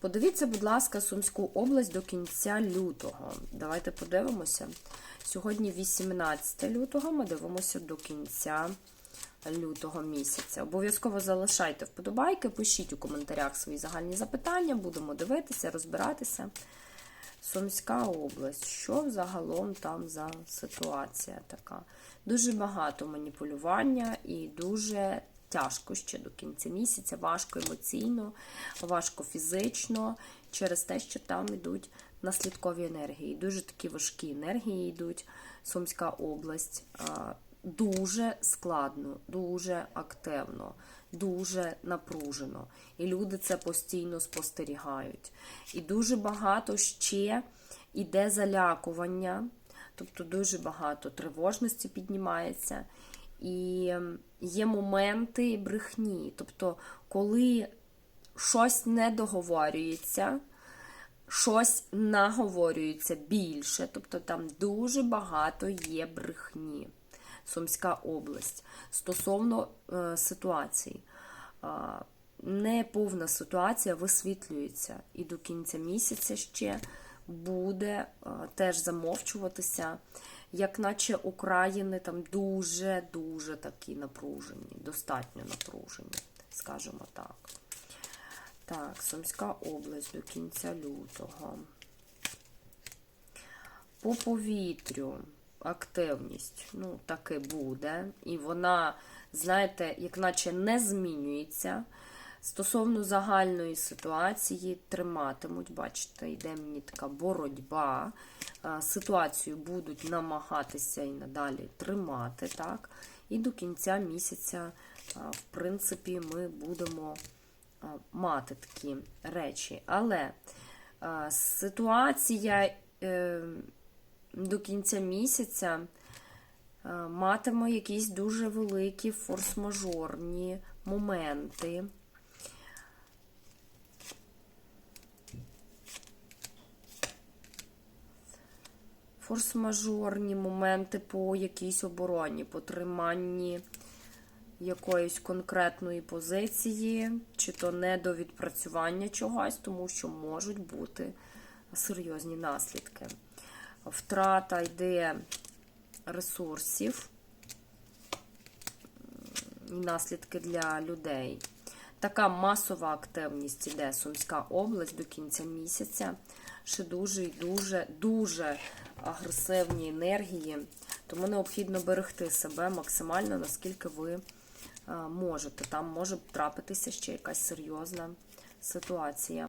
Подивіться, будь ласка, Сумську область до кінця лютого. Давайте подивимося. Сьогодні 18 лютого, ми дивимося до кінця лютого місяця. Обов'язково залишайте вподобайки, пишіть у коментарях свої загальні запитання, будемо дивитися, розбиратися. Сумська область, що взагалом там за ситуація така? Дуже багато маніпулювання і дуже тяжко ще до кінця місяця, важко емоційно, важко фізично, через те, що там йдуть наслідкові енергії. Дуже такі важкі енергії йдуть. Сумська область дуже складно, дуже активно, дуже напружено. І люди це постійно спостерігають. І дуже багато ще іде залякування, тобто дуже багато тривожності піднімається. І ем, є моменти брехні. Тобто, коли щось не договорюється, щось наговорюється більше, тобто там дуже багато є брехні. Сумська область стосовно е, ситуації. А, неповна ситуація висвітлюється, і до кінця місяця ще буде теж замовчуватися, як наче України там дуже-дуже такі напружені, достатньо напружені, скажімо так. Так, Сумська область до кінця лютого. По повітрю активність, ну, таки буде. І вона, знаєте, як наче не змінюється. Стосовно загальної ситуації триматимуть, бачите, йде мені така боротьба. Ситуацію будуть намагатися і надалі тримати, так? І до кінця місяця, в принципі, ми будемо мати такі речі. Але ситуація е, до кінця місяця е, матиме якісь дуже великі форс-мажорні моменти. Форс-мажорні моменти по якійсь обороні, по триманні якоїсь конкретної позиції, чи то не до відпрацювання чогось, тому що можуть бути серйозні наслідки. Втрата йде ресурсів і наслідки для людей. Така масова активність іде Сумська область до кінця місяця. Ще дуже і дуже, дуже агресивні енергії. Тому необхідно берегти себе максимально, наскільки ви можете. Там може трапитися ще якась серйозна ситуація.